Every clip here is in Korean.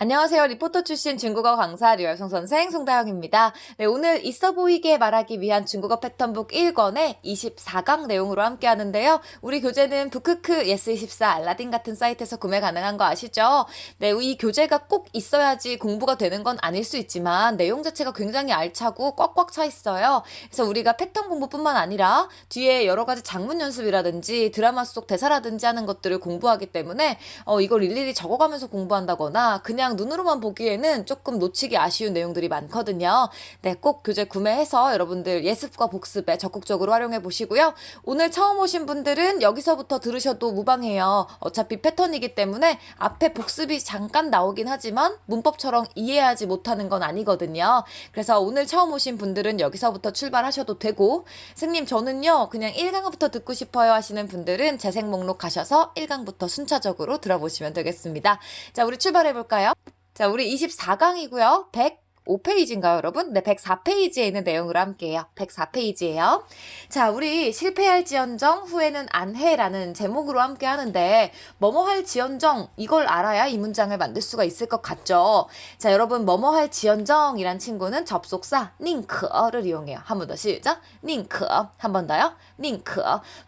안녕하세요. 리포터 출신 중국어 강사 류열성 선생 송다영입니다. 네, 오늘 있어 보이게 말하기 위한 중국어 패턴북 1권의 24강 내용으로 함께 하는데요. 우리 교재는 부크크 예스24 알라딘 같은 사이트에서 구매 가능한 거 아시죠? 네, 이 교재가 꼭 있어야지 공부가 되는 건 아닐 수 있지만 내용 자체가 굉장히 알차고 꽉꽉 차 있어요. 그래서 우리가 패턴 공부뿐만 아니라 뒤에 여러 가지 장문 연습이라든지 드라마 속 대사라든지 하는 것들을 공부하기 때문에 어, 이걸 일일이 적어가면서 공부한다거나 그냥 눈으로만 보기에는 조금 놓치기 아쉬운 내용들이 많거든요. 네, 꼭 교재 구매해서 여러분들 예습과 복습에 적극적으로 활용해 보시고요. 오늘 처음 오신 분들은 여기서부터 들으셔도 무방해요. 어차피 패턴이기 때문에 앞에 복습이 잠깐 나오긴 하지만 문법처럼 이해하지 못하는 건 아니거든요. 그래서 오늘 처음 오신 분들은 여기서부터 출발하셔도 되고, 스님 저는요, 그냥 1강부터 듣고 싶어요 하시는 분들은 재생 목록 가셔서 1강부터 순차적으로 들어보시면 되겠습니다. 자, 우리 출발해 볼까요? 자, 우리 24강이고요. 105페이지인가요, 여러분? 네, 104페이지에 있는 내용으로 함께해요. 104페이지예요. 자, 우리 실패할지언정 후에는 안 해라는 제목으로 함께 하는데 뭐뭐 할지언정 이걸 알아야 이 문장을 만들 수가 있을 것 같죠. 자, 여러분 뭐뭐 할지언정이란 친구는 접속사 닝크를 이용해요. 한 번 더 시작. 닝크. 한 번 더요. 닝크.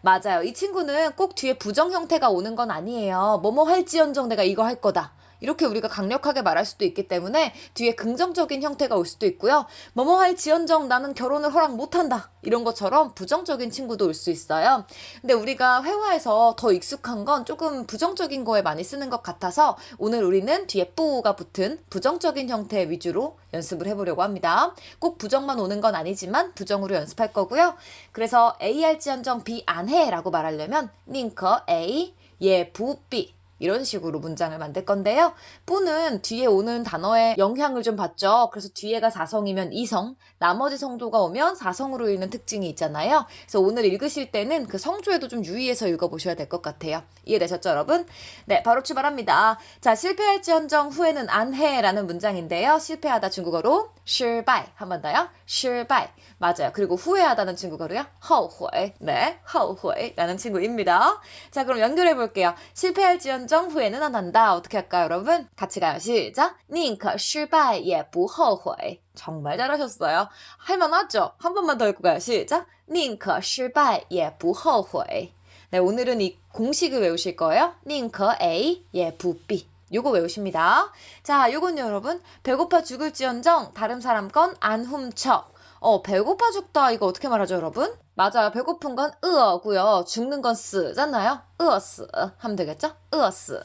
맞아요. 이 친구는 꼭 뒤에 부정 형태가 오는 건 아니에요. 뭐뭐 할지언정 내가 이거 할 거다. 이렇게 우리가 강력하게 말할 수도 있기 때문에 뒤에 긍정적인 형태가 올 수도 있고요. 뭐뭐 할 지연정 나는 결혼을 허락 못한다. 이런 것처럼 부정적인 친구도 올 수 있어요. 근데 우리가 회화에서 더 익숙한 건 조금 부정적인 거에 많이 쓰는 것 같아서 오늘 우리는 뒤에 뿌가 붙은 부정적인 형태 위주로 연습을 해보려고 합니다. 꼭 부정만 오는 건 아니지만 부정으로 연습할 거고요. 그래서 A 할지언정 B 안 해라고 말하려면 닝커 A 예부 B 이런 식으로 문장을 만들 건데요. 뿌는 뒤에 오는 단어의 영향을 좀 받죠. 그래서 뒤에가 사성이면 이성, 나머지 성조가 오면 사성으로 읽는 특징이 있잖아요. 그래서 오늘 읽으실 때는 그 성조에도 좀 유의해서 읽어보셔야 될 것 같아요. 이해되셨죠, 여러분? 네, 바로 출발합니다. 자, 실패할지언정 후에는 안 해라는 문장인데요. 실패하다 중국어로 失败 한 번 더요. 失败 맞아요. 그리고 후회하다는 중국어로요. 后悔 네, 后悔 라는 친구입니다. 자, 그럼 연결해 볼게요. 실패할지언정 후회는 안 한다. 어떻게 할까요, 여러분? 같이 가요. 시작. 宁可失败也不后悔 정말 잘하셨어요. 할만하죠? 한 번만 더 읽고 가요. 시작. 宁可失败也不后悔 네, 오늘은 이 공식을 외우실 거예요. 宁可 A 也不 B 요거 외우십니다. 자, 요건 여러분 배고파 죽을지언정 다른 사람 건 안 훔쳐. 어, 배고파 죽다 이거 어떻게 말하죠, 여러분? 맞아요. 배고픈 건 으어고요. 죽는 건 쓰잖아요. 으어스 하면 되겠죠? 으어스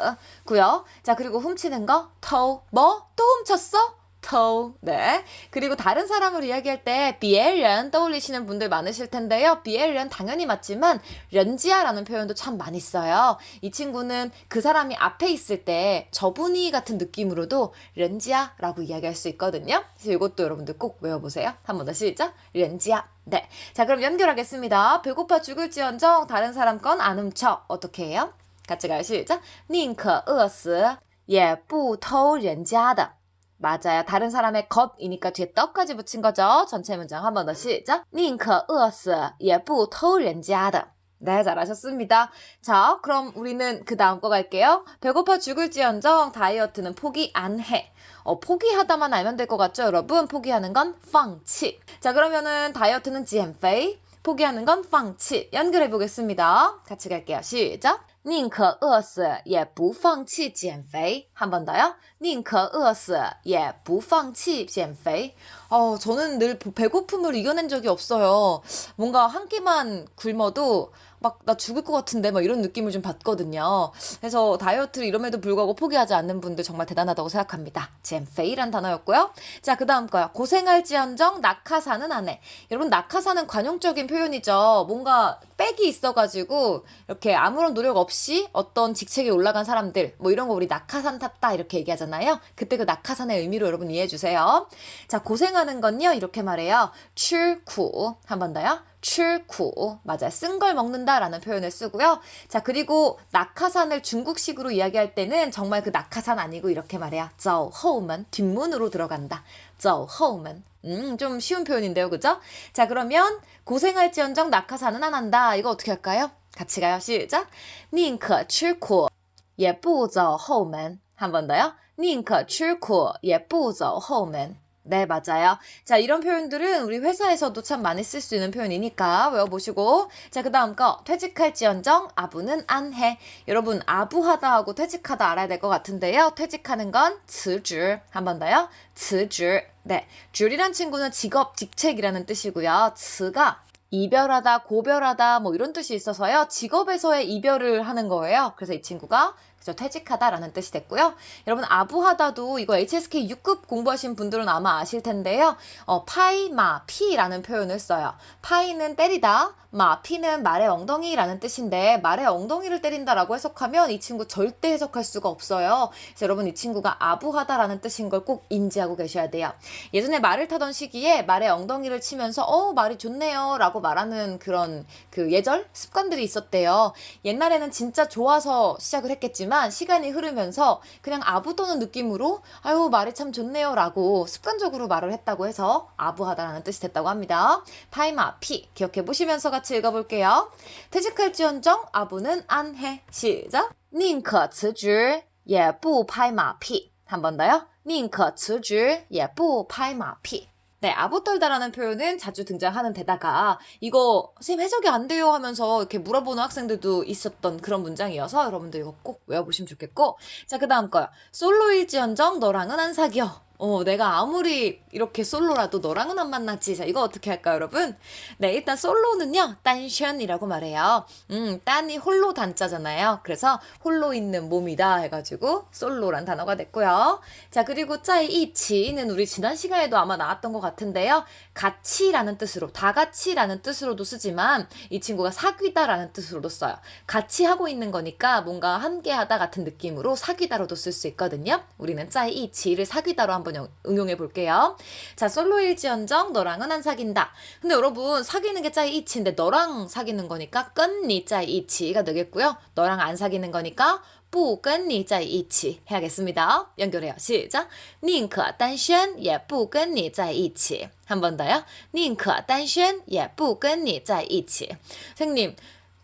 고요. 자, 그리고 훔치는 거 터. 뭐? 또 훔쳤어? 터. 네. 그리고 다른 사람을 이야기할 때 비엘런 떠올리시는 분들 많으실 텐데요. 비엘런 당연히 맞지만 렌지아라는 표현도 참 많이 써요. 이 친구는 그 사람이 앞에 있을 때 저분이 같은 느낌으로도 렌지아라고 이야기할 수 있거든요. 그래서 이것도 여러분들 꼭 외워보세요. 한 번 더 시작. 렌지아. 네. 자, 그럼 연결하겠습니다. 배고파 죽을지언정 다른 사람 건 안 훔쳐. 어떻게 해요? 같이 가요. 시작. 宁可饿死也不偷人家的 맞아요. 다른 사람의 것이니까 뒤에 떡까지 붙인 거죠. 전체 문장 한 번 더 시작. 宁可饿死也不偷人家的 네, 잘하셨습니다. 자, 그럼 우리는 그 다음 거 갈게요. 배고파 죽을지언정 다이어트는 포기 안 해. 어, 포기하다만 알면 될 것 같죠, 여러분? 포기하는 건 放弃. 자, 그러면은 다이어트는 减肥, 포기하는 건 放弃. 연결해 보겠습니다. 같이 갈게요. 시작. 宁可饿死也不放弃减肥. 한 번 더요. 宁可饿死也不放弃减肥. 어, 저는 늘 배고픔을 이겨낸 적이 없어요. 뭔가 한 끼만 굶어도 막 나 죽을 것 같은데 막 이런 느낌을 좀 받거든요. 그래서 다이어트를 이럼에도 불구하고 포기하지 않는 분들 정말 대단하다고 생각합니다. 젠페이란 단어였고요. 자, 그 다음 거요. 고생할지언정 낙하사는 안 해. 여러분 낙하사는 관용적인 표현이죠. 뭔가 백이 있어가지고 이렇게 아무런 노력 없이 어떤 직책에 올라간 사람들 뭐 이런 거 우리 낙하산 탔다 이렇게 얘기하잖아요. 그때 그 낙하산의 의미로 여러분 이해해 주세요. 자 고생하는 건요 이렇게 말해요. 출구 한 번 더요. 출구 맞아 쓴 걸 먹는다라는 표현을 쓰고요. 자 그리고 낙하산을 중국식으로 이야기할 때는 정말 그 낙하산 아니고 이렇게 말해요. 저허우만 뒷문으로 들어간다. 저허우만 음, 좀 쉬운 표현인데요. 그죠? 자, 그러면 고생할지언정 낙하산은 안 한다. 이거 어떻게 할까요? 같이 가요. 시작. 宁可吃苦也不走后门. 한 번 더요. 宁可吃苦也不走后门. 네, 맞아요. 자, 이런 표현들은 우리 회사에서도 참 많이 쓸 수 있는 표현이니까 외워보시고. 자, 그 다음 거. 퇴직할지언정, 아부는 안 해. 여러분, 아부하다 하고 퇴직하다 알아야 될 것 같은데요. 퇴직하는 건 즈줄. 한번 더요. 즈줄. 네. 줄이란 친구는 직업, 직책이라는 뜻이고요. 즈가 이별하다, 고별하다, 뭐 이런 뜻이 있어서요. 직업에서의 이별을 하는 거예요. 그래서 이 친구가 그죠 퇴직하다라는 뜻이 됐고요. 여러분 아부하다도 이거 HSK 6급 공부하신 분들은 아마 아실 텐데요. 어, 파이 마 피라는 표현을 써요. 파이는 때리다, 마 피는 말의 엉덩이라는 뜻인데 말의 엉덩이를 때린다라고 해석하면 이 친구 절대 해석할 수가 없어요. 그래서 여러분 이 친구가 아부하다라는 뜻인 걸 꼭 인지하고 계셔야 돼요. 예전에 말을 타던 시기에 말의 엉덩이를 치면서 어 말이 좋네요 라고 말하는 그런 그 예절 습관들이 있었대요. 옛날에는 진짜 좋아서 시작을 했겠지만 시간이 흐르면서 그냥 아부떠는 느낌으로 아유 말이 참 좋네요라고 습관적으로 말을 했다고 해서 아부하다라는 뜻이 됐다고 합니다. 파이마 피 기억해 보시면서 같이 읽어볼게요. 퇴직할지언정 아부는 안 해. 시작. 宁可辞职也不拍马屁. 한 번 더요. 宁可辞职也不拍马屁. 네, 아부떨다라는 표현은 자주 등장하는 데다가 이거 선생님 해석이 안 돼요 하면서 이렇게 물어보는 학생들도 있었던 그런 문장이어서 여러분들 이거 꼭 외워보시면 좋겠고 자, 그 다음 거요. 솔로일지언정 너랑은 안 사겨. 어, 내가 아무리 이렇게 솔로라도 너랑은 안 만나지. 자, 이거 어떻게 할까요, 여러분? 네, 일단 솔로는요, 딴션이라고 말해요. 음, 딴이 홀로 단자잖아요. 그래서 홀로 있는 몸이다 해가지고 솔로란 단어가 됐고요. 자, 그리고 짜이 이치는 우리 지난 시간에도 아마 나왔던 것 같은데요. 같이라는 뜻으로, 다 같이라는 뜻으로도 쓰지만 이 친구가 사귀다라는 뜻으로도 써요. 같이 하고 있는 거니까 뭔가 함께 하다 같은 느낌으로 사귀다로도 쓸 수 있거든요. 우리는 짜이 이치를 사귀다로 한번 영- 응용해 볼게요. 자, 솔로일지언정 너랑은 안 사귄다. 근데 여러분 사귀는 게 짜이 이치인데 너랑 사귀는 거니까 끈니 짜이 이치가 되겠고요. 너랑 안 사귀는 거니까 不跟你在一起 해야겠습니다. 연결해요. 시작. 宁可单身也不跟你在一起. 한 번 더요. 宁可单身也不跟你在一起. 선생님,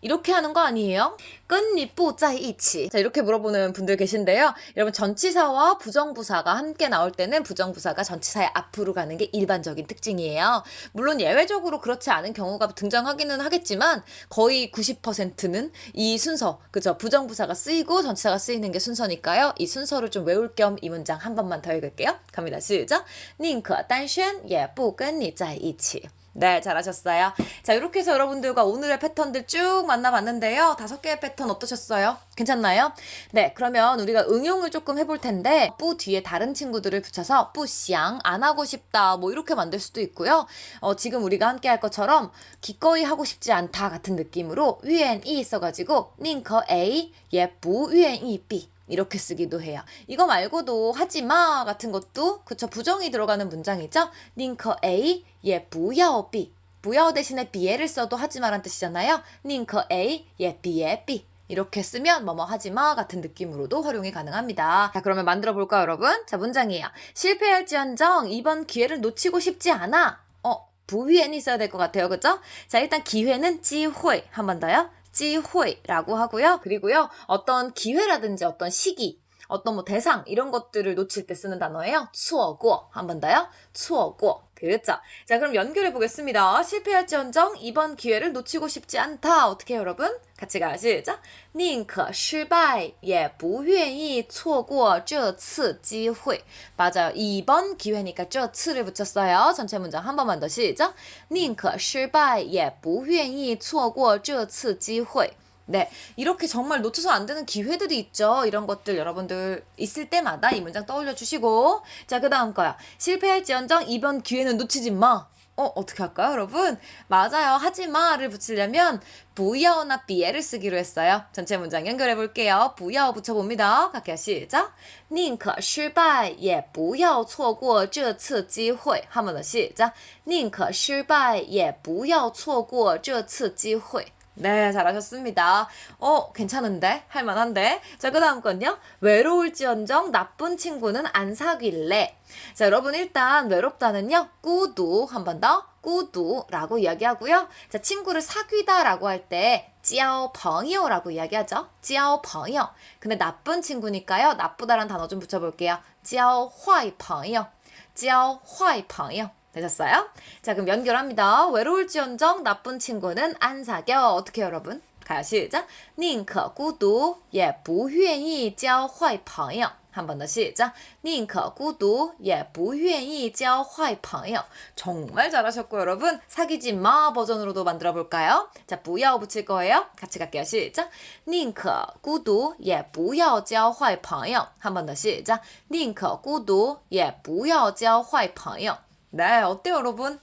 이렇게 하는 거 아니에요? 끈니뿌 짜이치. 자, 이렇게 물어보는 분들 계신데요. 여러분, 전치사와 부정부사가 함께 나올 때는 부정부사가 전치사의 앞으로 가는 게 일반적인 특징이에요. 물론 예외적으로 그렇지 않은 경우가 등장하기는 하겠지만 거의 90%는 이 순서, 그죠? 부정부사가 쓰이고 전치사가 쓰이는 게 순서니까요. 이 순서를 좀 외울 겸 이 문장 한 번만 더 읽을게요. 갑니다. 시작. 宁可单身也不跟你在一起. 네, 잘하셨어요. 자, 이렇게 해서 여러분들과 오늘의 패턴들 쭉 만나봤는데요. 다섯 개의 패턴 어떠셨어요? 괜찮나요? 네, 그러면 우리가 응용을 조금 해볼 텐데, 뿌 뒤에 다른 친구들을 붙여서 뿌샹, 안 하고 싶다, 뭐 이렇게 만들 수도 있고요. 어, 지금 우리가 함께 할 것처럼 기꺼이 하고 싶지 않다 같은 느낌으로 위엔 이 있어가지고, 닝커 A, 예쁘 위엔 이 B. 이렇게 쓰기도 해요. 이거 말고도 하지마 같은 것도 그쵸 부정이 들어가는 문장이죠. 닝커 A 예 부야오 B 부야오 대신에 비에를 써도 하지마란 뜻이잖아요. 닝커 A 예 비에 B 이렇게 쓰면 뭐뭐 하지마 같은 느낌으로도 활용이 가능합니다. 자 그러면 만들어 볼까요 여러분? 자 문장이에요. 실패할지언정 이번 기회를 놓치고 싶지 않아. 어 부위엔 있어야 될 것 같아요. 그죠? 자 일단 기회는 찌회 한번 더요. 찌회라고 하고요. 그리고요, 어떤 기회라든지 어떤 시기, 어떤 뭐 대상 이런 것들을 놓칠 때 쓰는 단어예요. 추어고 한번 더요. 추어고. 그렇죠. 자, 그럼 연결해 보겠습니다. 실패할지언정 이번 기회를 놓치고 싶지 않다. 어떻게 여러분? 같이 가시죠. 宁可失败也不愿意错过这次机会. 맞아요. 이번 기회니까 这次를 붙였어요. 전체 문장 한 번만 더 시작. 宁可失败也不愿意错过这次机会. 네, 이렇게 정말 놓쳐서 안 되는 기회들이 있죠. 이런 것들 여러분들 있을 때마다 이 문장 떠올려 주시고. 자, 그 다음 거야. 실패할지언정 이번 기회는 놓치지 마. 어, 어떻게 할까요, 여러분? 맞아요. 하지 마를 붙이려면 부여나 비에를 쓰기로 했어요. 전체 문장 연결해 볼게요. 부여 붙여봅니다. 갈게요. 시작. 宁可失败也不要错过这次机会. 한 번 더 시작. 宁可失败也不要错过这次机会. 네, 잘하셨습니다. 어, 괜찮은데? 할만한데? 자, 그 다음 건요. 외로울지언정 나쁜 친구는 안 사귈래. 자, 여러분 일단 외롭다는요. 꾸두 한 번 더. 꾸두라고 이야기하고요. 자, 친구를 사귀다라고 할 때 찌아오 벙이오라고 이야기하죠. 찌아오 벙이오. 근데 나쁜 친구니까요. 나쁘다란 단어 좀 붙여볼게요. 찌아오 화이 벙이오. 찌아오 화이 벙이오. 되셨어요? 자, 그럼 연결합니다. 외로울지언정 나쁜 친구는 안 사겨. 어떻게 여러분? 가요, 시작. 宁可孤独也不愿意交坏朋友. 한 번 더 시작. 宁可孤独也不愿意交坏朋友. 정말 잘하셨고 여러분 사귀지 마 버전으로도 만들어 볼까요? 자, 不要 붙일 거예요. 같이 갈게요. 시작. 宁可孤独也不要交坏朋友. 한 번 더 시작. 宁可孤独也不要交坏朋友. 네, 어때요, 여러분?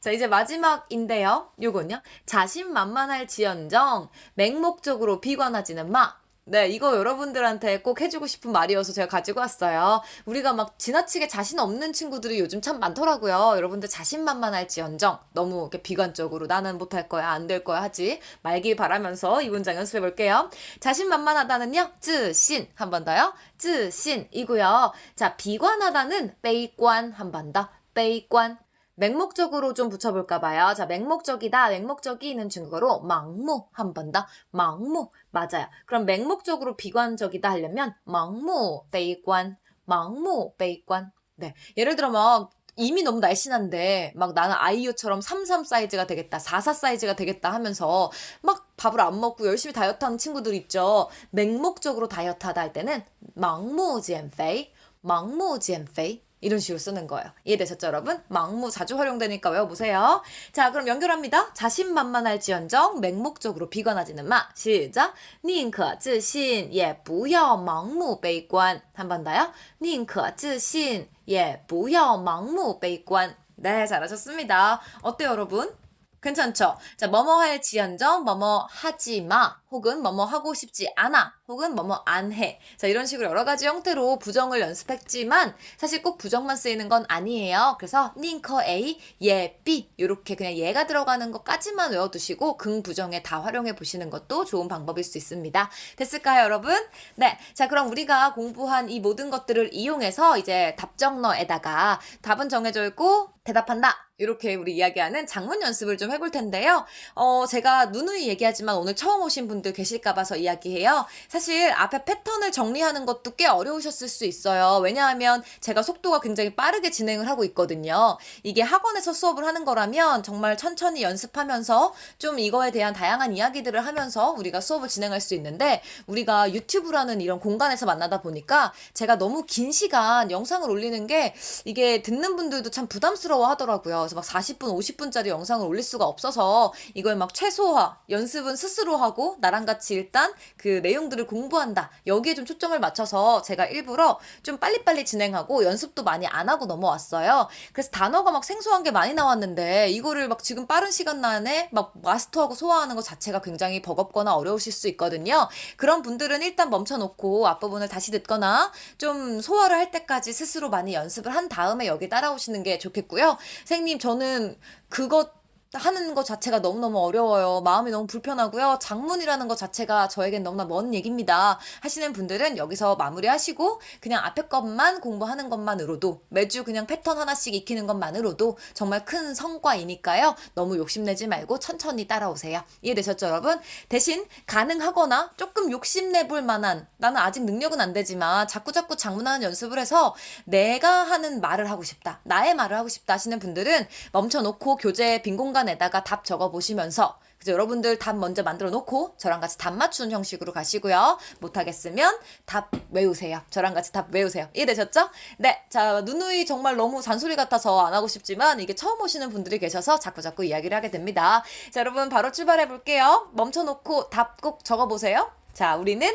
자, 이제 마지막인데요. 요건요. 자신만만할 지연정, 맹목적으로 비관하지는 마. 네, 이거 여러분들한테 꼭 해주고 싶은 말이어서 제가 가지고 왔어요. 우리가 막 지나치게 자신 없는 친구들이 요즘 참 많더라고요. 여러분들 자신만만할지언정 너무 이렇게 비관적으로 나는 못할 거야, 안 될 거야 하지 말길 바라면서 이 문장 연습해 볼게요. 자신만만하다는요, 쯔신 한 번 더요, 쯔신이고요. 자, 비관하다는 빼이관 한 번 더. 悲观. 맹목적으로 좀 붙여볼까봐요. 자, 맹목적이다. 맹목적이 있는 중국어로 망무. 한 번 더. 망무. 맞아요. 그럼 맹목적으로 비관적이다 하려면 망무, 悲观. 망무, 悲观. 네. 예를 들어 막 이미 너무 날씬한데 막 나는 아이유처럼 33 사이즈가 되겠다, 44 사이즈가 되겠다 하면서 막 밥을 안 먹고 열심히 다이어트 하는 친구들 있죠. 맹목적으로 다이어트 하다 할 때는 망무 减肥, 망무 减肥. 이 런 식으로 쓰는 거예요. 이해되셨죠, 여러분? 망무 자주 활용되니까 외워보세요. 자, 그럼 연결합니다. 자신만만할지언정 맹목적으로 비관하지는 마. 시작. 宁可自信也不要盲目悲观. 한 번 더요. 宁可自信也不要盲目悲观. 네, 잘하셨습니다. 어때요, 여러분? 괜찮죠? 자, 뭐뭐 할 지연정, 뭐뭐 하지 마, 혹은 뭐뭐 하고 싶지 않아, 혹은 뭐뭐 안 해. 자, 이런 식으로 여러 가지 형태로 부정을 연습했지만 사실 꼭 부정만 쓰이는 건 아니에요. 그래서 닝커 A, 예, B 이렇게 그냥 예가 들어가는 것까지만 외워두시고 긍부정에 다 활용해 보시는 것도 좋은 방법일 수 있습니다. 됐을까요, 여러분? 네. 자, 그럼 우리가 공부한 이 모든 것들을 이용해서 이제 답정너에다가 답은 정해져 있고 대답한다. 이렇게 우리 이야기하는 장문 연습을 좀 해볼 텐데요. 어, 제가 누누이 얘기하지만 오늘 처음 오신 분들 계실까 봐서 이야기해요. 사실 앞에 패턴을 정리하는 것도 꽤 어려우셨을 수 있어요. 왜냐하면 제가 속도가 굉장히 빠르게 진행을 하고 있거든요. 이게 학원에서 수업을 하는 거라면 정말 천천히 연습하면서 좀 이거에 대한 다양한 이야기들을 하면서 우리가 수업을 진행할 수 있는데 우리가 유튜브라는 이런 공간에서 만나다 보니까 제가 너무 긴 시간 영상을 올리는 게 이게 듣는 분들도 참 부담스러워 하더라고요. 그래서 막 40분, 50분짜리 영상을 올릴 수가 없어서 이걸 막 최소화, 연습은 스스로 하고 나랑 같이 일단 그 내용들을 공부한다. 여기에 좀 초점을 맞춰서 제가 일부러 좀 빨리빨리 진행하고 연습도 많이 안 하고 넘어왔어요. 그래서 단어가 막 생소한 게 많이 나왔는데 이거를 막 지금 빠른 시간 안에 막 마스터하고 소화하는 것 자체가 굉장히 버겁거나 어려우실 수 있거든요. 그런 분들은 일단 멈춰놓고 앞부분을 다시 듣거나 좀 소화를 할 때까지 스스로 많이 연습을 한 다음에 여기 따라오시는 게 좋겠고요. 선생님 저는 그것 하는 것 자체가 너무너무 어려워요. 마음이 너무 불편하고요. 장문이라는 것 자체가 저에겐 너무나 먼 얘기입니다. 하시는 분들은 여기서 마무리하시고 그냥 앞에 것만 공부하는 것만으로도 매주 그냥 패턴 하나씩 익히는 것만으로도 정말 큰 성과이니까요. 너무 욕심내지 말고 천천히 따라오세요. 이해되셨죠, 여러분? 대신 가능하거나 조금 욕심내볼 만한 나는 아직 능력은 안 되지만 자꾸자꾸 장문하는 연습을 해서 내가 하는 말을 하고 싶다. 나의 말을 하고 싶다 하시는 분들은 멈춰놓고 교재 빈 공간 공간에다가 답 적어 보시면서 그래서 여러분들 답 먼저 만들어 놓고 저랑 같이 답 맞추는 형식으로 가시고요. 못하겠으면 답 외우세요. 저랑 같이 답 외우세요. 이해되셨죠? 네. 자, 누누이 정말 너무 잔소리 같아서 안 하고 싶지만 이게 처음 오시는 분들이 계셔서 자꾸자꾸 이야기를 하게 됩니다. 자, 여러분 바로 출발해 볼게요. 멈춰 놓고 답 꼭 적어 보세요. 자, 우리는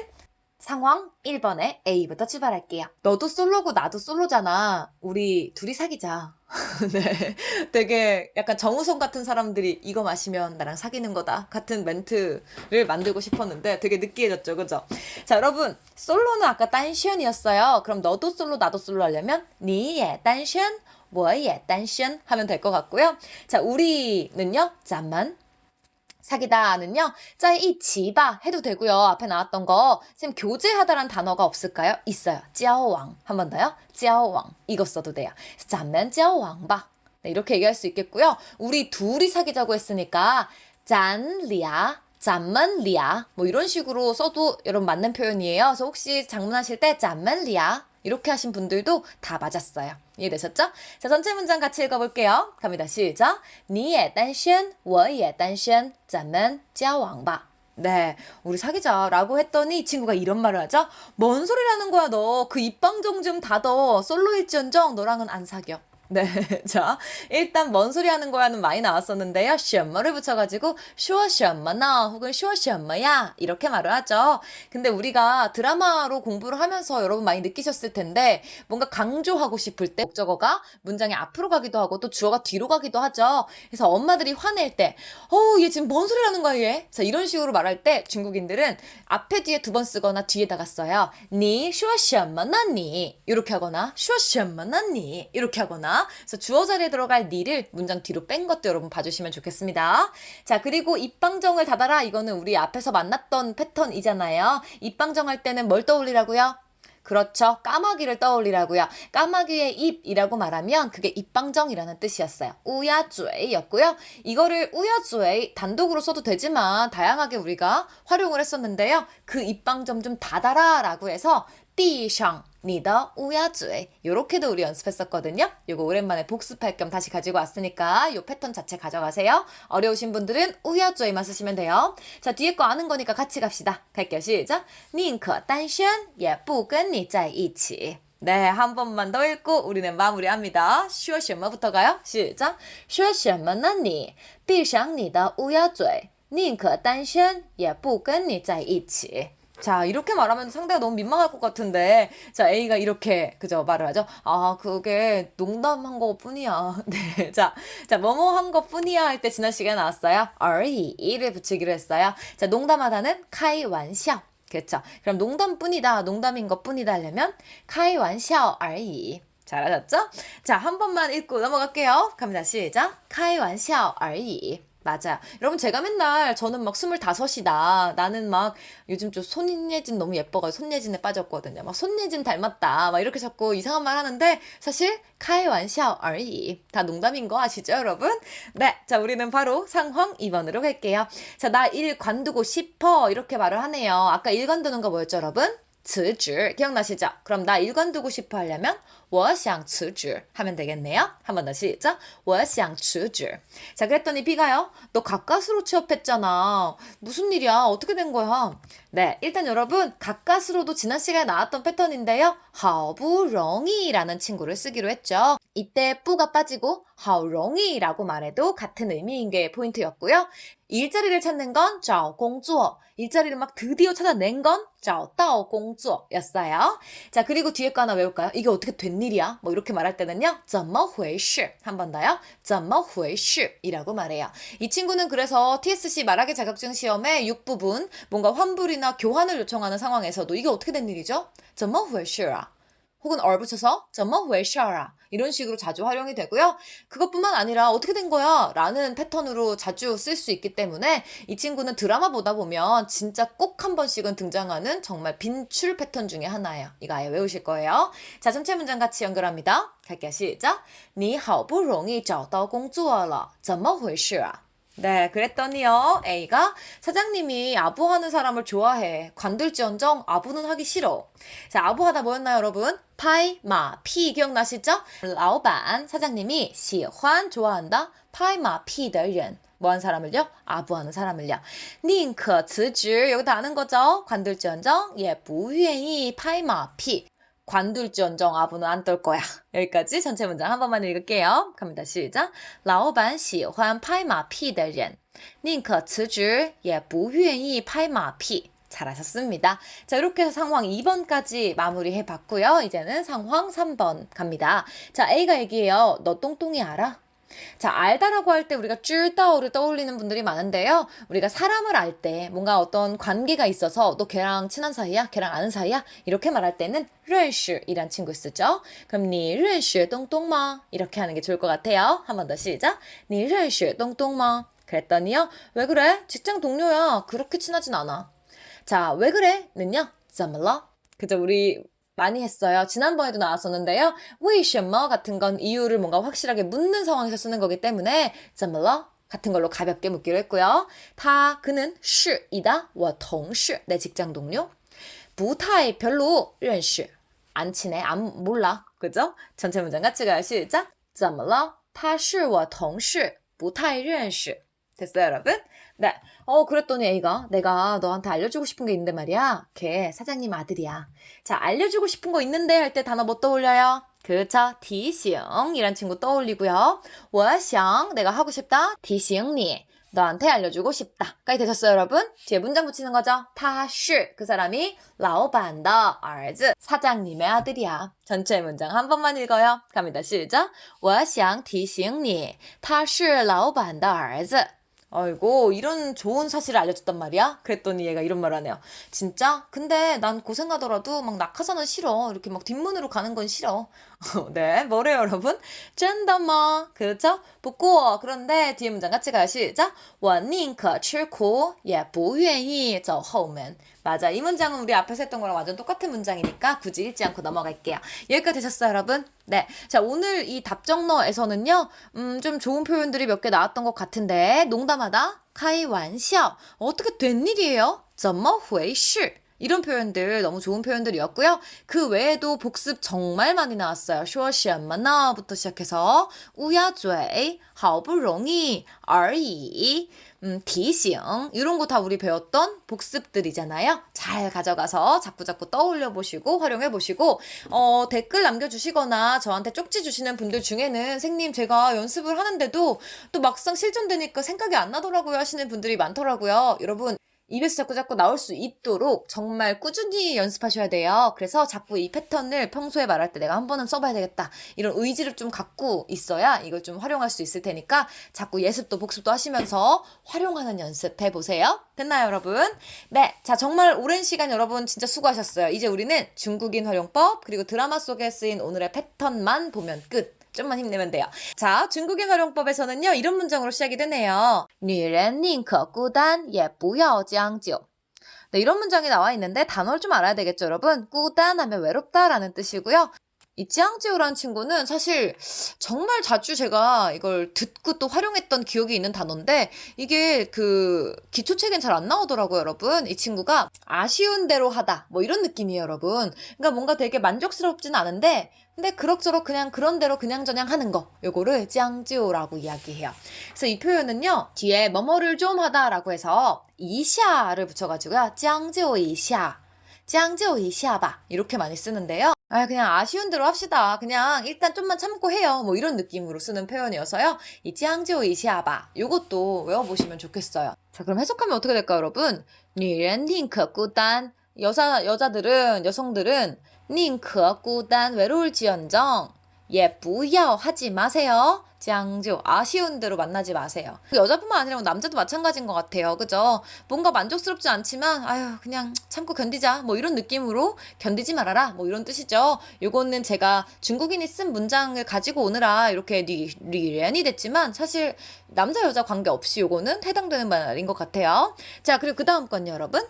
상황 1번에 A부터 출발할게요. 너도 솔로고 나도 솔로잖아. 우리 둘이 사귀자. 네. 되게 약간 정우성 같은 사람들이 이거 마시면 나랑 사귀는 거다 같은 멘트를 만들고 싶었는데 되게 느끼해졌죠. 그죠? 자, 여러분. 솔로는 아까 딴션이었어요. 그럼 너도 솔로 나도 솔로 하려면 니예 딴션, 뭐예 딴션 하면 될 것 같고요. 자, 우리는요. 잠만 사귀다는요. 짜이 지바 해도 되고요. 앞에 나왔던 거 지금 교제하다란 단어가 없을까요? 있어요. 짜오왕 한 번 더요. 짜오왕 이거 써도 돼요. 잠면 짜오왕바 네, 이렇게 얘기할 수 있겠고요. 우리 둘이 사귀자고 했으니까 짠리아 짠만리아 뭐 이런 식으로 써도 여러분 맞는 표현이에요. 그래서 혹시 장문하실 때 짠만리아 이렇게 하신 분들도 다 맞았어요. 이해되셨죠? 자, 전체 문장 같이 읽어볼게요. 갑니다. 시작. 你也单身,我也单身,咱们交往吧. 네, 우리 사귀자라고 했더니 이 친구가 이런 말을 하죠. 뭔 소리라는 거야 너. 그 입방정 좀 닫어. 솔로일지언정 너랑은 안 사겨. 네, 자 일단 뭔 소리 하는 거야는 많이 나왔었는데요. 시엄마를 붙여가지고 슈어 시엄마 나 혹은 슈어 시엄마야 이렇게 말을 하죠. 근데 우리가 드라마로 공부를 하면서 여러분 많이 느끼셨을 텐데 뭔가 강조하고 싶을 때 목적어가 문장이 앞으로 가기도 하고 또 주어가 뒤로 가기도 하죠. 그래서 엄마들이 화낼 때 어우 얘 지금 뭔 소리 하는 거야 얘. 자 이런 식으로 말할 때 중국인들은 앞에 뒤에 두 번 쓰거나 뒤에다가 써요. 니 슈어 시엄마 나니 이렇게 하거나 슈어 시엄마 나니 이렇게 하거나 그래서 주어 자리에 들어갈 니를 문장 뒤로 뺀 것도 여러분 봐주시면 좋겠습니다. 자, 그리고 입방정을 닫아라. 이거는 우리 앞에서 만났던 패턴이잖아요. 입방정 할 때는 뭘 떠올리라고요? 그렇죠. 까마귀를 떠올리라고요. 까마귀의 입이라고 말하면 그게 입방정이라는 뜻이었어요. 우야주에였고요. 이거를 우야주에 단독으로 써도 되지만 다양하게 우리가 활용을 했었는데요. 그 입방정 좀 닫아라 라고 해서 띠상 니다 우야주에 요렇게도 우리 연습했었거든요. 요거 오랜만에 복습할 겸 다시 가지고 왔으니까 요 패턴 자체 가져가세요. 어려우신 분들은 우야주에만 쓰시면 돼요. 자 뒤에 거 아는 거니까 같이 갑시다. 갈게요. 시작. 宁可单身也不跟你在一起. 네, 한 번만 더 읽고 우리는 마무리합니다. 说什么부터 가요? 시작. 说什么呢你?闭上你的乌鸦嘴.宁可单身也不跟你在一起. 자, 이렇게 말하면 상대가 너무 민망할 것 같은데, 자, A가 이렇게, 그죠, 말을 하죠? 아, 그게 농담한 것 뿐이야. 네, 자, 자, 뭐뭐 한 것 뿐이야 할 때 지난 시간에 나왔어요. re, 이를 붙이기로 했어요. 자, 농담하다는 카이완샤. 그렇죠. 그럼 농담뿐이다, 농담인 것 뿐이다 하려면 카이완샤 re. 잘하셨죠? 자, 한 번만 읽고 넘어갈게요. 갑니다. 시작. 카이완샤 re. 맞아요. 여러분, 제가 맨날 저는 막 스물다섯이다. 나는 막 요즘 좀 손예진 너무 예뻐가지고 손예진에 빠졌거든요. 막 손예진 닮았다. 막 이렇게 자꾸 이상한 말 하는데 사실 카이완샤 어이. 다 농담인 거 아시죠, 여러분? 네. 자, 우리는 바로 상황 2번으로 갈게요. 자, 나 일 관두고 싶어. 이렇게 말을 하네요. 아까 일 관두는 거 뭐였죠, 여러분? 辞职 기억나시죠? 그럼 나 일관두고 싶어 하려면 我想辞职 하면 되겠네요. 한 번 더 시작. 我想辞职. 자, 그랬더니 B가요. 너 가까스로 취업했잖아. 무슨 일이야? 어떻게 된 거야? 네, 일단 여러분 가까스로도 지난 시간에 나왔던 패턴인데요. 好不容易라는 친구를 쓰기로 했죠. 이때 뿌가 빠지고 好容易라고 말해도 같은 의미인 게 포인트였고요. 일자리를 찾는 건 找工作. 일자리를 막 드디어 찾아낸 건 找到工作였어요. 자, 그리고 뒤에 거 하나 외울까요? 이게 어떻게 된 일이야? 뭐 이렇게 말할 때는요. 怎么回事? 한 번 더요. 怎么回事? 이라고 말해요. 이 친구는 그래서 TSC 말하기 자격증 시험의 6부분 뭔가 환불이나 교환을 요청하는 상황에서도 이게 어떻게 된 일이죠? 怎么回事啊? 혹은 얼 붙여서 怎么回事啊? 이런 식으로 자주 활용이 되고요. 그것뿐만 아니라 어떻게 된 거야? 라는 패턴으로 자주 쓸 수 있기 때문에 이 친구는 드라마 보다 보면 진짜 꼭 한 번씩은 등장하는 정말 빈출 패턴 중에 하나예요. 이거 아예 외우실 거예요. 자, 전체 문장 같이 연결합니다. 갈게요. 시작. 你好不容易找到工作了,怎么回事啊? 네, 그랬더니요, A가 사장님이 아부하는 사람을 좋아해. 관둘지언정 아부는 하기 싫어. 자, 아부하다 뭐였나요, 여러분? 파이, 마, 피 기억나시죠? 라오반, 사장님이 喜欢, 좋아한다. 파이, 마, 피, 的人. 뭐한 사람을요? 아부하는 사람을요. 宁可辞职, 여기 다 아는 거죠? 관둘지언정, 예, 不愿意 파이, 마, 피. 관둘지언정 아부는 안 떨 거야. 여기까지 전체 문장 한 번만 읽을게요. 갑니다. 시작. 老板喜欢拍马屁的人宁可辞职也不愿意拍马屁 잘하셨습니다. 자, 이렇게 해서 상황 2번까지 마무리해 봤고요. 이제는 상황 3번 갑니다. 자, A가 얘기해요. 너 똥똥이 알아? 자, 알다라고 할 때 우리가 쭈따오를 떠올리는 분들이 많은데요. 우리가 사람을 알 때 뭔가 어떤 관계가 있어서 너 걔랑 친한 사이야? 걔랑 아는 사이야? 이렇게 말할 때는 认识 이란 친구 쓰죠. 그럼 你认识 똥똥마 이렇게 하는 게 좋을 것 같아요. 한 번 더 시작. 你认识 똥똥마 그랬더니요. 왜 그래? 직장 동료야. 그렇게 친하진 않아. 자, 왜 그래? 는요. 怎么了? 그죠? 우리 많이 했어요. 지난번에도 나왔었는데요. 为什么 같은 건 이유를 뭔가 확실하게 묻는 상황에서 쓰는 거기 때문에 怎么了? 같은 걸로 가볍게 묻기로 했고요. 다 그는 是 이다. 我同事 내 직장 동료. 不太 별로 认识 안 친해 안 몰라 그죠? 전체 문장 같이 가요 시작 怎么了?他是我同事不太认识 됐어요 여러분? 네. 어 그랬더니 A가 내가 너한테 알려주고 싶은 게 있는데 말이야 걔 사장님 아들이야 자 알려주고 싶은 거 있는데 할 때 단어 뭐 떠올려요? 그쵸 提醒 이란 친구 떠올리고요 我想 내가 하고 싶다 提醒你 너한테 알려주고 싶다. 까지 되셨어요, 여러분? 뒤에 문장 붙이는 거죠. 他是그 사람이 老板的儿子 사장님의 아들이야. 전체 문장 한 번만 읽어요. 갑니다. 시작. 我想提醒你他是老板的儿子 아이고 이런 좋은 사실을 알려줬단 말이야? 그랬더니 얘가 이런 말 하네요. 진짜? 근데 난 고생하더라도 막 낙하산은 싫어. 이렇게 막 뒷문으로 가는 건 싫어. 네, 뭐래요 여러분? 真的吗? 그렇죠? 不过 그런데 뒤에 문장 같이 가요. 시작. 我宁可吃苦也不愿意走后门. 맞아. 이 문장은 우리 앞에서 했던 거랑 완전 똑같은 문장이니까 굳이 읽지 않고 넘어갈게요. 여기까지 되셨어요, 여러분? 네. 자, 오늘 이 답정너에서는요, 음, 좀 좋은 표현들이 몇 개 나왔던 것 같은데, 농담하다, 카이 완笑. 어떻게 된 일이에요? 怎么回事? 이런 표현들 너무 좋은 표현들이었고요. 그 외에도 복습 정말 많이 나왔어요. 说什么呢? 부터 시작해서 乌鸦嘴,好不容易而已 음, 提醒 이런 거 다 우리 배웠던 복습들이잖아요. 잘 가져가서 자꾸자꾸 떠올려 보시고 활용해 보시고 어, 댓글 남겨주시거나 저한테 쪽지 주시는 분들 중에는 생님 제가 연습을 하는데도 또 막상 실전되니까 생각이 안 나더라고요 하시는 분들이 많더라고요. 여러분 입에서 자꾸 자꾸 나올 수 있도록 정말 꾸준히 연습하셔야 돼요. 그래서 자꾸 이 패턴을 평소에 말할 때 내가 한 번은 써봐야 되겠다. 이런 의지를 좀 갖고 있어야 이걸 좀 활용할 수 있을 테니까 자꾸 예습도 복습도 하시면서 활용하는 연습 해보세요. 됐나요, 여러분? 네. 자, 정말 오랜 시간 여러분 진짜 수고하셨어요. 이제 우리는 중국인 활용법 그리고 드라마 속에 쓰인 오늘의 패턴만 보면 끝. 좀만 힘내면 돼요. 자, 중국인 활용법에서는요, 이런 문장으로 시작이 되네요. 女人宁可孤单也不要将就. 네, 이런 문장이 나와 있는데 단어를 좀 알아야 되겠죠, 여러분?孤单 하면 외롭다라는 뜻이고요. 이 찌앙지우라는 친구는 사실 정말 자주 제가 이걸 듣고 또 활용했던 기억이 있는 단어인데 이게 그 기초책엔 잘 안 나오더라고요, 여러분. 이 친구가 아쉬운 대로 하다 뭐 이런 느낌이에요, 여러분. 그러니까 뭔가 되게 만족스럽지는 않은데 근데 그럭저럭 그냥 그런 대로 그냥저냥 하는 거 요거를 짱지오라고 이야기해요. 그래서 이 표현은요 뒤에 뭐뭐를 좀 하다라고 해서 이샤를 붙여가지고요 짱지오 이샤 짱지오 이샤바 이렇게 많이 쓰는데요. 아 그냥 아쉬운 대로 합시다. 그냥 일단 좀만 참고 해요. 뭐 이런 느낌으로 쓰는 표현이어서요. 이 짱지오 이샤바 요것도 외워보시면 좋겠어요. 자 그럼 해석하면 어떻게 될까요, 여러분? 女人宁可孤单 여자 여자들은 여성들은 宁可孤单 외로울지언정 예, 不要 하지 마세요. 장조 아쉬운 대로 만나지 마세요. 그 여자뿐만 아니라 남자도 마찬가지인 것 같아요. 그죠? 뭔가 만족스럽지 않지만 아유 그냥 참고 견디자 뭐 이런 느낌으로 견디지 말아라 뭐 이런 뜻이죠. 요거는 제가 중국인이 쓴 문장을 가지고 오느라 이렇게 리, 리렌이 됐지만 사실 남자 여자 관계없이 요거는 해당되는 말인 것 같아요. 자 그리고 그 다음 건요 여러분.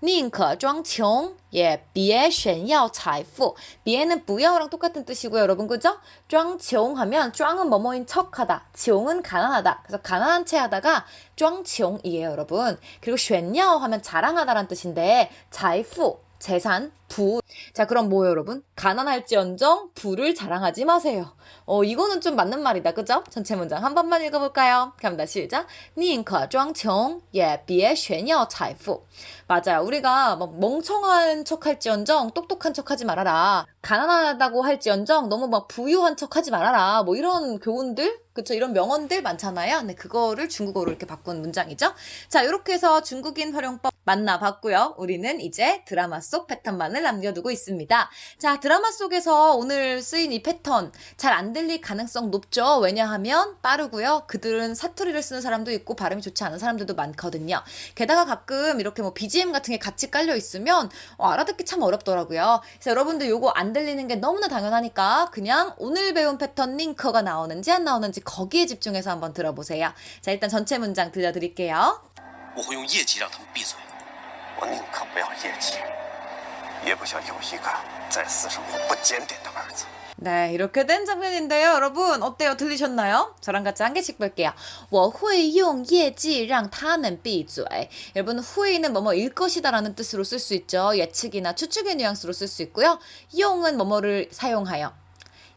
宁可装穷也别炫耀财富. 别는 不要랑 똑같은 뜻이고요, 여러분. 그죠? 装穷 하면 装은 뭐뭐인 척하다. 穷은 가난하다. 그래서 가난한 채 하다가 装穷이에요, 여러분. 그리고 炫耀 하면 자랑하다란 뜻인데 财富 재산, 부. 자, 그럼 뭐예요, 여러분? 가난할지언정 부를 자랑하지 마세요. 어, 이거는 좀 맞는 말이다. 그죠? 전체 문장 한 번만 읽어볼까요? 갑니다. 시작. 宁可装穷也别炫耀财富. 맞아요. 우리가 막 멍청한 척 할지언정 똑똑한 척 하지 말아라. 가난하다고 할지언정 너무 막 부유한 척 하지 말아라. 뭐 이런 교훈들? 그쵸? 이런 명언들 많잖아요. 네, 그거를 중국어로 이렇게 바꾼 문장이죠. 자, 이렇게 해서 중국인 활용법 만나봤고요. 우리는 이제 드라마 속 패턴만을 시간을 남겨두고 있습니다. 자, 드라마 속에서 오늘 쓰인 이 패턴 잘 안 들릴 가능성 높죠? 왜냐하면 빠르고요. 그들은 사투리를 쓰는 사람도 있고 발음이 좋지 않은 사람들도 많거든요. 게다가 가끔 이렇게 뭐 BGM 같은 게 같이 깔려 있으면 어, 알아듣기 참 어렵더라고요. 그래서 여러분들 요거 안 들리는 게 너무나 당연하니까 그냥 오늘 배운 패턴 링크가 나오는지 안 나오는지 거기에 집중해서 한번 들어보세요. 자, 일단 전체 문장 들려드릴게요. 我会用业绩让他们闭嘴。我宁可不要业绩， 也不想有一个在私生活不检点的儿子。 네, 이렇게 된 장면인데요. 여러분, 어때요? 들리셨나요? 저랑 같이 한 개씩 볼게요. 我会用业绩让他们闭嘴. 여러분, 후이는 뭐뭐일 것이다 라는 뜻으로 쓸 수 있죠. 예측이나 추측의 뉘앙스로 쓸 수 있고요. 용은 뭐뭐를 사용하여.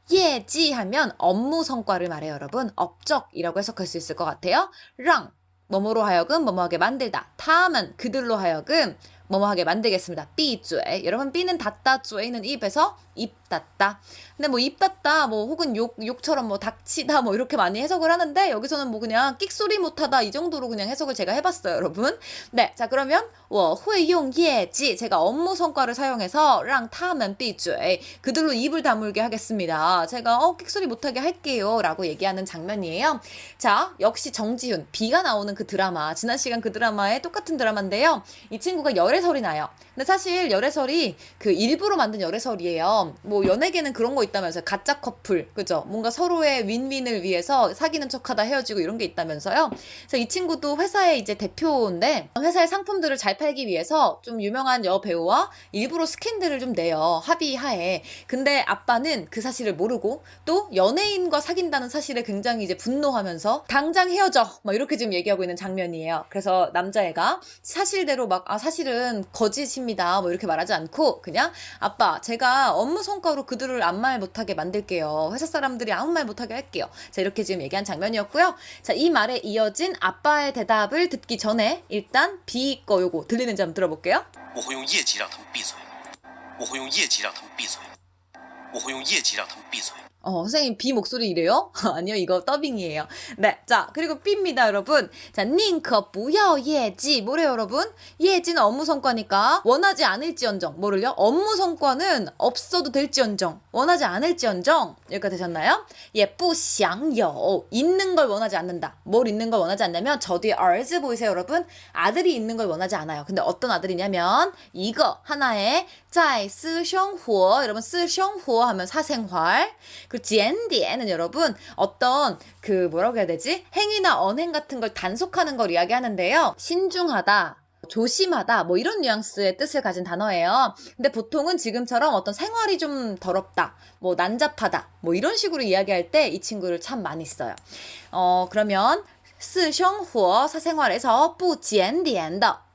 예지 하면 업무 성과를 말해요, 여러분. 업적이라고 해석할 수 있을 것 같아요. 랑, 뭐뭐로 하여금 뭐뭐하게 만들다. 타면 그들로 하여금 뭐뭐하게 만들겠습니다. 삐嘴. 여러분 삐는 닫다, 쥐는 입에서 입 닫다. 근데 뭐 입 닫다, 뭐 혹은 욕 욕처럼 뭐 닥치다 뭐 이렇게 많이 해석을 하는데 여기서는 뭐 그냥 끽소리 못하다 이 정도로 그냥 해석을 제가 해봤어요, 여러분. 네, 자 그러면 我会用业绩 제가 업무 성과를 사용해서 让他们闭嘴 그들로 입을 다물게 하겠습니다. 제가 어 끽소리 못하게 할게요라고 얘기하는 장면이에요. 자, 역시 정지훈 비가 나오는 그 드라마 지난 시간 그 드라마의 똑같은 드라마인데요. 이 친구가 열애설이 나요. 근데 사실 열애설이 그 일부러 만든 열애설이에요. 뭐 연예계는 그런 거 있다면서요. 가짜 커플, 그죠? 뭔가 서로의 윈윈을 위해서 사귀는 척하다 헤어지고 이런 게 있다면서요. 그래서 이 친구도 회사의 이제 대표인데 회사의 상품들을 잘 팔기 위해서 좀 유명한 여배우와 일부러 스캔들을 좀 내요. 합의하에. 근데 아빠는 그 사실을 모르고 또 연예인과 사귄다는 사실에 굉장히 이제 분노하면서 당장 헤어져. 막 이렇게 지금 얘기하고 있는 장면이에요. 그래서 남자애가 사실대로 막 아 사실은 거짓입니다. 뭐 이렇게 말하지 않고 그냥 아빠 제가 업무 성과 로 그들을 아무 말 못하게 만들게요. 회사 사람들이 아무 말 못하게 할게요. 자 이렇게 지금 얘기한 장면이었고요. 자 이 말에 이어진 아빠의 대답을 듣기 전에 일단 B 거 요거 들리는지 한번 들어볼게요. 我会用业绩让他们闭嘴。我会用业绩让他们闭嘴。我会用业绩让他们闭嘴。 어, 선생님, B 목소리 이래요? 아니요, 이거 더빙이에요. 네. 자, 그리고 B입니다, 여러분. 자, 닝커 부여 예지. 뭐래요, 여러분? 예지는 업무 성과니까 원하지 않을지언정. 뭐를요? 업무 성과는 없어도 될지언정. 원하지 않을지언정. 여기까지 되셨나요? 예쁘샹여. 어, 있는 걸 원하지 않는다. 뭘 있는 걸 원하지 않냐면 저 뒤에 알즈 보이세요, 여러분? 아들이 있는 걸 원하지 않아요. 근데 어떤 아들이냐면 이거 하나에 在私生活 여러분 私生活 하면 사생활 그리고 지엔디에는 여러분 어떤 그 뭐라고 해야 되지 행위나 언행 같은 걸 단속하는 걸 이야기하는데요 신중하다 조심하다 뭐 이런 뉘앙스의 뜻을 가진 단어예요. 근데 보통은 지금처럼 어떤 생활이 좀 더럽다, 뭐 난잡하다, 뭐 이런 식으로 이야기할 때 이 친구를 참 많이 써요. 어 그러면 私生活 사생활에서 不检点的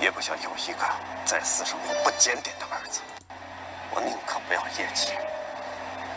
也不想有一个在私生活不检点的儿子。我宁可不要业绩，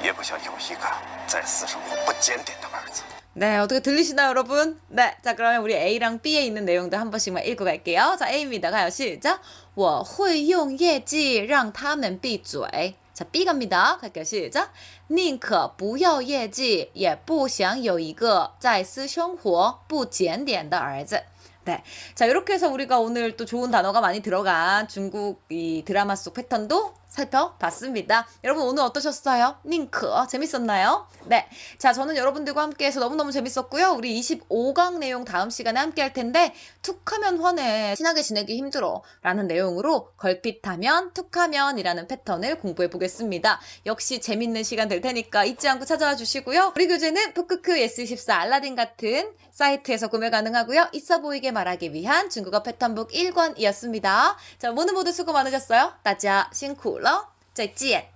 也不想有一个在私生活不检点的儿子。 네, 어떻게 들리시나요, 여러분? 네, 자, 그러면 우리 A랑 B에 있는 내용도 한 번씩만 읽고 갈게요. 자, A입니다. 가요. 시작. 我会用业绩让他们闭嘴. 자, B 갑니다. 갈게요. 시작. 宁可不要业绩，也不想有一个在私生活不检点的儿子. 네. 자, 이렇게 해서 우리가 오늘 또 좋은 단어가 많이 들어간 중국 이 드라마 속 패턴도 살펴봤습니다. 여러분 오늘 어떠셨어요? 링크 재밌었나요? 네. 자, 저는 여러분들과 함께해서 너무너무 재밌었고요. 우리 25강 내용 다음 시간에 함께 할 텐데 툭하면 화내 친하게 지내기 힘들어 라는 내용으로 걸핏하면 툭하면이라는 패턴을 공부해 보겠습니다. 역시 재밌는 시간 될 테니까 잊지 않고 찾아와 주시고요. 우리 교재는 푸크크 S24 알라딘 같은 사이트에서 구매 가능하고요. 있어 보이게 말하기 위한 중국어 패턴북 1권이었습니다. 자, 모두 모두 수고 많으셨어요. 따자 싱쿨 喽.再见.